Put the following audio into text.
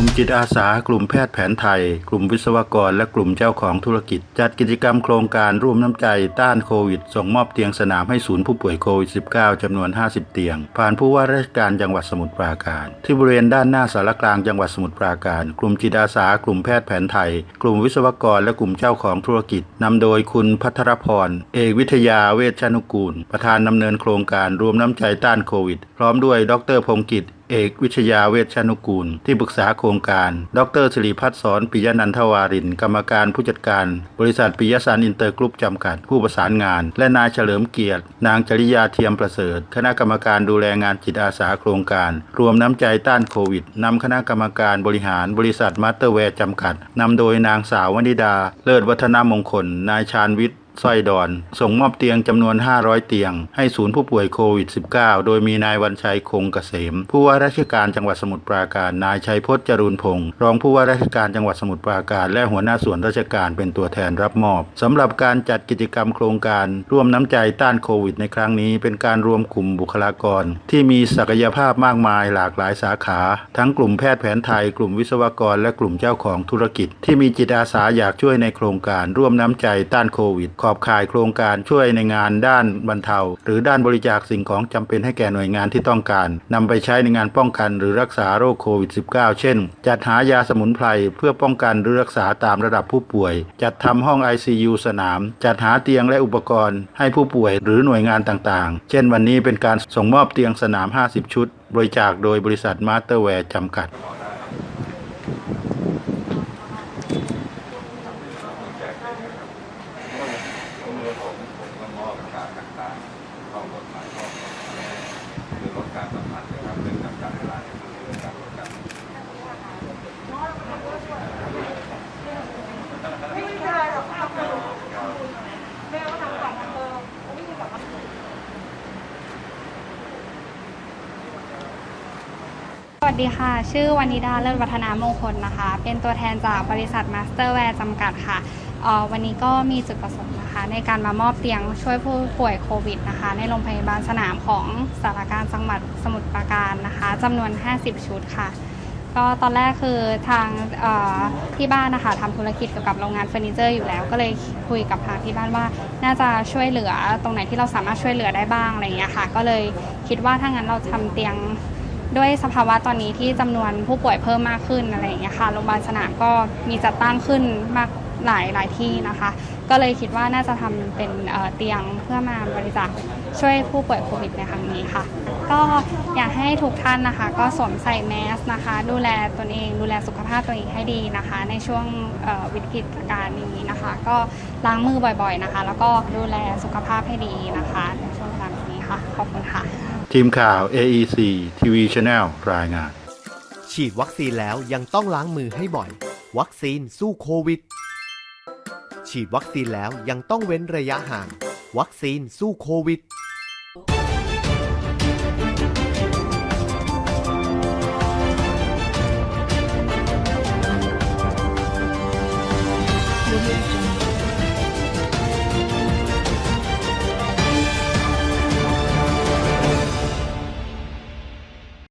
ลุ่มจิตอาสา กลุ่มแพทย์แผนไทย กลุ่มวิศวกร และกลุ่มเจ้าของธุรกิจ จัดกิจกรรมโครงการร่วมน้ำใจต้านโควิด ส่งมอบเตียงสนามให้ศูนย์ผู้ป่วยโควิด -19 จำนวน 50 เตียง ผ่านผู้ว่าราชการจังหวัดสมุทรปราการ ที่บริเวณด้านหน้าสารกลางจังหวัดสมุทรปราการ กลุ่มจิตอาสา กลุ่มแพทย์แผนไทย กลุ่มวิศวกร และกลุ่มเจ้าของธุรกิจนำโดยคุณพัทรพร เอกวิทยาเวชชนุกูล ประธานดำเนินโครงการรวมน้ำใจต้านโควิด พร้อมด้วย ดรพงกิจ เอกวิทยาเวชชนุกูล ที่ปรึกษาโครงการ ดรสิริพัฒน์สอนปิยนันทวาริน กรรมการผู้จัดการ บริษัทปิยสารอินเตอร์กรุ๊ปจำกัด ผู้ประสานงาน และนายเฉลิมเกียรติ นางจริยาเทียมประเสริฐ คณะกรรมการดูแลงานจิตอาสาโครงการ รวมน้ำใจต้านโควิดนำคณะกรรมการบริหารบริษัทมาสเตอร์แวร์จำกัดนำโดยนางสาววนิดา เลิศวัฒนมงคล นายชาญวิทย์ สร้อยดอน ส่งมอบเตียงจำนวน 500 เตียง ให้ศูนย์ผู้ป่วยโควิด -19 โดยมีนายวันชัยคงเกษม ผู้ว่าราชการจังหวัดสมุทรปราการ นายชัยพจน์จรูนพงศ์รองผู้ว่าราชการจังหวัดสมุทรปราการ และหัวหน้าส่วนราชการเป็นตัวแทนรับมอบสำหรับการจัดกิจกรรมโครงการร่วมน้ำใจต้านโควิดในครั้งนี้ เป็นการรวมกลุ่มบุคลากร ที่มีศักยภาพมากมายหลากหลายสาขา ทั้งกลุ่มแพทย์แผนไทย กลุ่มวิศวกร และกลุ่มเจ้าของธุรกิจ ที่มีจิตอาสาอยากช่วยในโครงการร่วมน้ำใจต้านโควิดขอบข่ายโครงการช่วยในงานด้านบรรเทา หรือด้านบริจาคสิ่งของจำเป็นให้แก่หน่วยงานที่ต้องการนำไปใช้ในงานป้องกันหรือรักษาโรคโควิด -19 เช่น จัดหายาสมุนไพรเพื่อป้องกันหรือรักษาตามระดับผู้ป่วย จัดทำห้อง ICU สนาม จัดหาเตียงและอุปกรณ์ให้ผู้ป่วยหรือหน่วยงานต่างๆ เช่น วันนี้เป็นการส่งมอบเตียงสนาม 50 ชุด บริจาคโดยบริษัทมาสเตอร์แวร์จำกัด ส วัสดีค่ะ ชื่อวานิดาเลิศวัฒนามงคลนะคะ เป็นตัวแทนจากบริษัทมาสเตอร์แวร์จำกัดค่ะออวันนี้ก็มีจุดประสงค์นะคะ ในการมามอบเตียงช่วยผู้ป่วยโควิดนะคะ ในโรงพยาบาลสนามของสารการจังหวัดสมุทรปราการนะคะจำนวน 50 ชุดค่ะ ก็ตอนแรกคือทางออที่บ้านนะคะทำธุรกิจเกี่ยวกับโรงงานเฟอร์นิเจอร์อยู่แล้ว ก็เลยคุยกับทางที่บ้านว่าน่าจะช่วยเหลือตรงไหนที่เราสามารถช่วยเหลือได้บ้างอะไรอย่างเงี้ยค่ะ ก็เลยคิดว่าถ้างั้นเราทำเตียง ด้วยสภาวะตอนนี้ที่จำนวนผู้ป่วยเพิ่มมากขึ้นอะไรอย่างเงี้ยค่ะโรงพยาบาลสนามก็มีจัดตั้งขึ้นมากหลายหลายที่นะคะ ก็เลยคิดว่าน่าจะทำเป็นเตียงเพื่อมาบริจาคช่วยผู้ป่วยโควิดในครั้งนี้ค่ะ ก็อยากให้ทุกท่านนะคะ ก็สวมใส่แมสนะคะ ดูแลตนเองดูแลสุขภาพตัวเองให้ดีนะคะ ในช่วงวิกฤตการณ์นี้นะคะ ก็ล้างมือบ่อยๆนะคะ แล้วก็ดูแลสุขภาพให้ดีนะคะในช่วงเวลานี้ค่ะขอบคุณค่ะ ทีมข่าว AEC TV Channel รายงาน ฉีดวัคซีนแล้วยังต้องล้างมือให้บ่อย วัคซีนสู้โควิด ฉีดวัคซีนแล้วยังต้องเว้นระยะห่าง วัคซีนสู้โควิด